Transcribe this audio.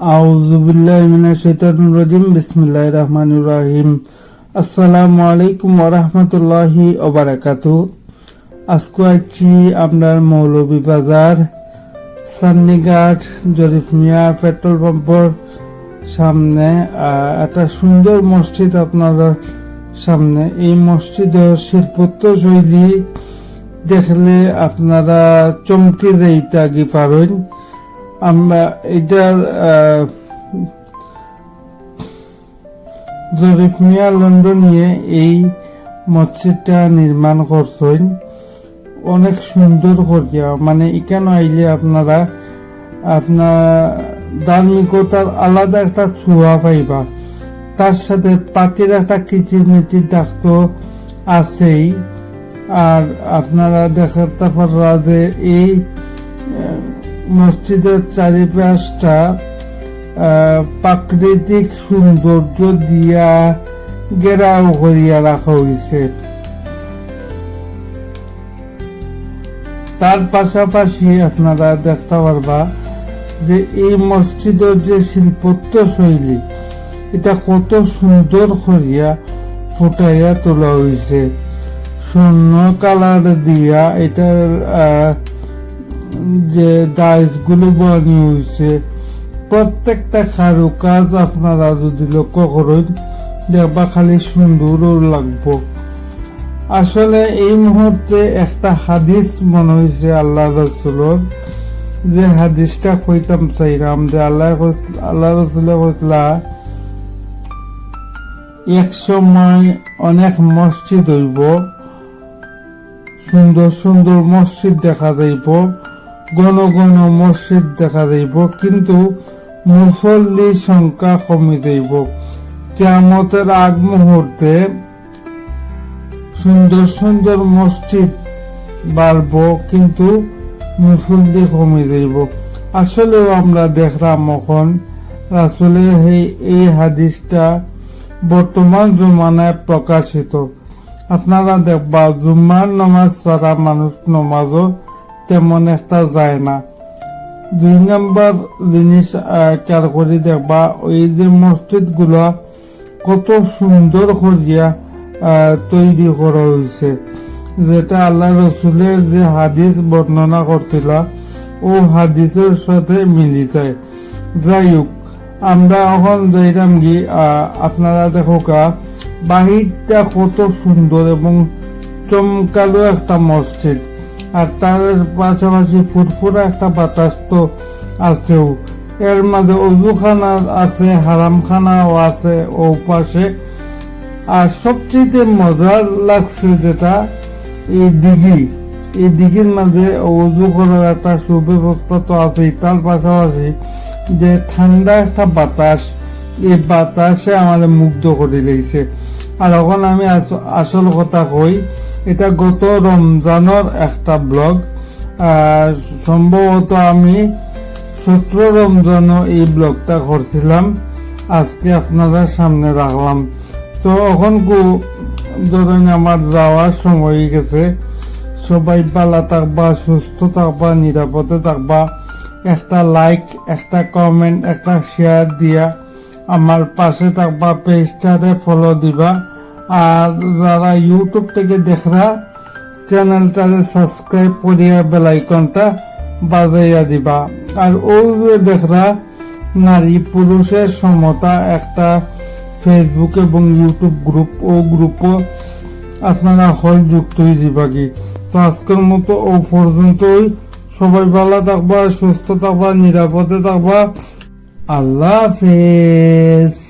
আউযু বিল্লাহি মিনাশ শাইতানির রাজিম, বিসমিল্লাহির রহমানির রহিম। আসসালামু আলাইকুম ওয়া রাহমাতুল্লাহি ওয়া বারাকাতুহু আজকে আছি আপনার সান্নিঘাট, জরিফ মিয়া পেট্রোল পাম্পের সামনে। একটা সুন্দর মসজিদ আপনার সামনে। এই মসজিদের শিল্পত্ব শৈলী দেখলে আপনারা চমকে যাইতে আগে পারেন আমরা এটার জরিফ মিয়া লন্ডনিয়ে এই মসজিদটা নির্মাণ করছেন। অনেক সুন্দর করিয়া মানে এখানে আইলে আপনারা আপনার ধার্মিকতার আলাদা একটা ছোঁয়া পাইবা। তার সাথে পাখির একটা কিচিরমিচির ডাক তো আছেই। আর আপনারা দেখাতে পাররা যে এই মসজিদের চারিপাশটা প্রাকৃতিক সৌন্দর্য দিয়া ঘেরাও করিয়া রাখা হয়েছে তার পাশাপাশি আপনারা দেখতে পারবা যে এই মসজিদের যে শিল্পত্ব শৈলী এটা কত সুন্দর করিয়া ফুটাইয়া তোলা হয়েছে স্বর্ণ কালার দিয়া এটার আহ, যে ডাইসগুলো বানানো হয়েছে প্রত্যেকটা কারু কাজ আপনারা যদি লক্ষ্য করেন, দেখবা খালি সুন্দরও লাগবো। আসলে এই মুহূর্তে একটা হাদিস মনে হয়েছে আল্লাহ রসুলর, যে হাদিসটা কইতাম চাইলাম যে আল্লাহ আল্লাহ রসুলে কইতলা এক সময় অনেক মসজিদ হইব, সুন্দর সুন্দর মসজিদ দেখা যাইব। ঘন ঘন মসজিদ দেখা যাইব কিন্তু মুসল্লির সংখ্যা কমে যাইব কেয়ামতের আগ মুহূর্তে সুন্দর সুন্দর মসজিদ বাড়ব, কিন্তু মুসল্লি কমে যাইব আসলেও আমরা দেখলাম এখন আসলে এই হাদিসটা বর্তমান জমানায় প্রকাশিত। আপনারা দেখবা জুম্মার নামাজ ছাড়া মানুষ নমাজও তেমন একটা যায় না। দুই নম্বর জিনিস খেয়াল করে দেখবা, ওই যে মসজিদগুলা কত সুন্দর করিয়া তৈরি করা হয়েছে যেটা আল্লাহ রসুলের যে হাদিস বর্ণনা করছিল, ও হাদিসের সাথে মিলি যায় যাই হোক, আমরা এখন যাইতাম কি আপনারা দেখো কা বাহিরটা কত সুন্দর এবং চমকালো একটা মসজিদ। আর তার পাশাপাশি ফুরফুরা একটা বাতাস তো আছেও। এর মাঝে অজুখানা আছে, হারামখানাও আছে ও পাশে। আর সবচেয়ে মজার লাগছে যেটা, এই দিঘি। এই দিঘির মাঝে অজু করার একটা সুব্যবস্থা তো আছেই। তার পাশাপাশি যে ঠান্ডা একটা বাতাস, এই বাতাসে আমার মুগ্ধ করে লেগেছে আর এখন আমি আস- আসল কথা কই এটা গত রমজানের একটা ব্লগ। সম্ভবত আমি সতেরো রমজানও এই ব্লগটা করছিলাম। আজকে আপনাদের সামনে রাখলাম। তো এখন ধরেন আমার যাওয়ার সময় গেছে। সবাই ভালো থাকবা, সুস্থ থাকবা, নিরাপদে থাকবা। একটা লাইক একটা কমেন্ট একটা শেয়ার দিয়া। আমার পাশে থাকবা পেজটারে ফলো দিবা। আর যারা ইউটিউব থেকে দেখরা, চ্যানেলটারে সাবস্ক্রাইব করিয়া বেলাইকনটা বাজাইয়া দিবা। আর ওই যে দেখরা, নারী পুরুষের সমতা একটা ফেসবুক এবং ইউটিউব গ্রুপ ও গ্রুপও আপনারা হল যুক্ত হয়ে যাবা কি। তো আজকের মতো ও পর্যন্তই। সবাই ভালো থাকবা, সুস্থ থাকবা, নিরাপদে থাকবা। আল্লাহ হাফেজ।